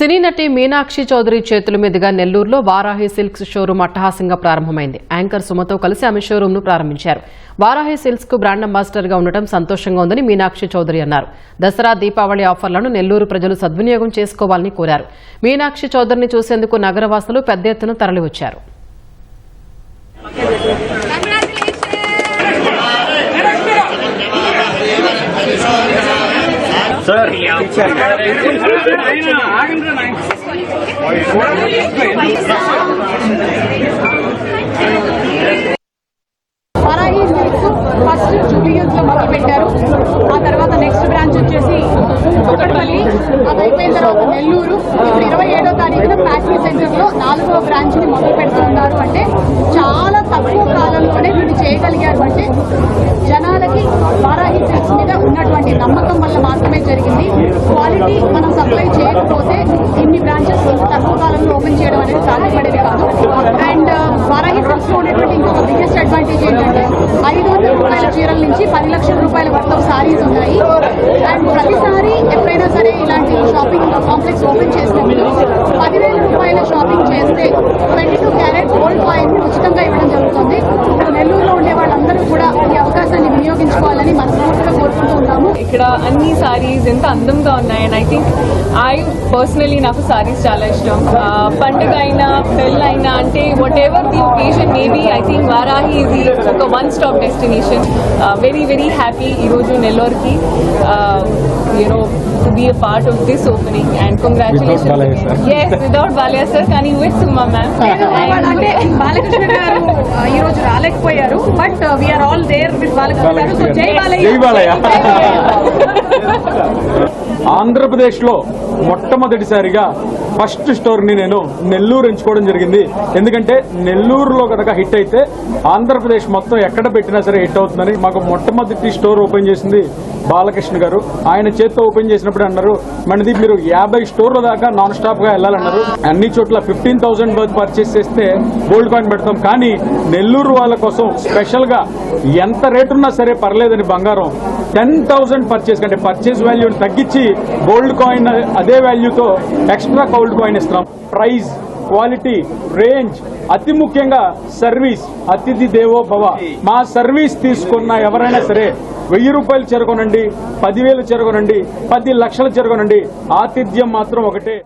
సినీ నటి మీనాక్షి చౌదరి చేతుల మీదుగా నెల్లూరులో వారాహి సిల్క్స్ షోరూం అట్టహాసంగా ప్రారంభమైంది. యాంకర్ సుమతో కలిసి ఆమె షోరూం ను ప్రారంభించారు. వారాహి సిల్క్స్కు బ్రాండ్ అంబాసిడర్గా ఉండటం సంతోషంగా ఉందని మీనాక్షి చౌదరి అన్నారు. దసరా దీపావళి ఆఫర్లను నెల్లూరు ప్రజలు సద్వినియోగం చేసుకోవాలని కోరారు. మీనాక్షి చౌదరిని చూసేందుకు నగరవాసులు పెద్ద ఎత్తున తరలివచ్చారు. సార్. వరాహి సిల్క్స్ ఫస్ట్ జూబ్లీహిల్స్లో మొదలు పెట్టారు ఆ తర్వాత నెక్స్ట్ బ్రాంచ్ వచ్చేసి కుక్కడపల్లి అది అయిపోయిన తర్వాత నెల్లూరు ఇప్పుడు ఇరవై ఏడో తారీఖున ఫ్యాక్టరీ సెంటర్లో నాలుగో బ్రాంచ్ని మొదలు పెడుతున్నారు అంటే చాలా తక్కువ కాలంలోనే వీళ్ళు చేయగలిగారు అంటే జనాలకి వారాహి సిల్క్స్ మీద ఉన్నటువంటి నమ్మకం వల్ల మాత్రమే జరిగింది. మనం సప్లై చేయకపోతే ఇన్ని బ్రాంచెస్ తక్కువ కాలంలో ఓపెన్ చేయడం అనేది సాధ్యపడేది కాదు. అండ్ uh, వారాహి సంస్థలో ఉన్నటువంటి ఇంకొక బిగ్గెస్ట్ అడ్వాంటేజ్ ఏంటంటే ఐదు వందల రూపాయల చీరల నుంచి పది లక్షల రూపాయల వర్త్ ఆఫ్ సారీస్ ఉన్నాయి. అండ్ ప్రతిసారి ఎప్పుడైనా సరే ఇలాంటి షాపింగ్ కాంప్లెక్స్ ఓపెన్ చేసినప్పుడు పదివేల రూపాయల షాపింగ్ చేస్తే twenty two carat gold coin ఉచితంగా ఇవ్వడం జరుగుతుంది. నెల్లూరులో ఉండే వాళ్ళందరూ కూడా ఈ అవకాశాన్ని వినియోగించుకోవాలని ఇక్కడ అన్ని సారీస్ ఎంత అందంగా ఉన్నాయి. And I think I personally నాకు సారీస్ చాలా ఇష్టం. పండుగ అయినా పెళ్ళి అయినా అంటే whatever the occasion maybe I think Varahi ఇది ఒక one stop destination very very happy ఈరోజు నెల్లూరుకి you know to be a part of this opening and congratulations without Balayya sir కానీ విత్ సుమా మ్యామ్ అంటే బాలకృష్ణ గారు ఆ, ఈ రోజు రాలేకపోయారు but we are all there with Balakrishna garu so జై బాలయ్య జై బాలయ్య. బాలయ్య. ఆంధ్రప్రదేశ్లో మొట్టమొదటిసారిగా ఫస్ట్ స్టోర్ని నేను నెల్లూరు ఎంచుకోవడం జరిగింది ఎందుకంటే నెల్లూరులో కనుక హిట్ అయితే ఆంధ్రప్రదేశ్ మొత్తం ఎక్కడ పెట్టినా సరే హిట్ అవుతుందని మాకు మొట్టమొదటి స్టోర్ ఓపెన్ చేసింది బాలకృష్ణ గారు. ఆయన చేత్తో ఓపెన్ చేసినప్పుడు అన్నారు మనది మీరు యాభై స్టోర్ల దాకా నాన్ స్టాప్గా వెళ్ళాలన్నారు. అన్ని చోట్ల ఫిఫ్టీన్ థౌసండ్ వర్త్ పర్చేస్ చేస్తే గోల్డ్ కాయిన్ పెడతాం. కానీ నెల్లూరు వాళ్ళ కోసం స్పెషల్గా ఎంత రేట్ ఉన్నా సరే పర్లేదని బంగారం. టెన్ థౌసండ్ పర్చేస్ అంటే పర్చేస్ వాల్యూని తగ్గించి గోల్డ్ కాయిన్ అదే వాల్యూతో ఎక్స్ట్రా గోల్డ్ కాయిన్ ఇస్తున్నాం. ప్రైస్ క్వాలిటీ రేంజ్ అతి ముఖ్యంగా సర్వీస్ అతిథి దేవో భవ మా సర్వీస్ తీసుకున్న ఎవరైనా సరే వెయ్యి రూపాయలు చెరగొనండి పదివేలు చెరగొనండి పది లక్షలు చెరగొనండి. ఆతిథ్యం మాత్రం ఒకటే.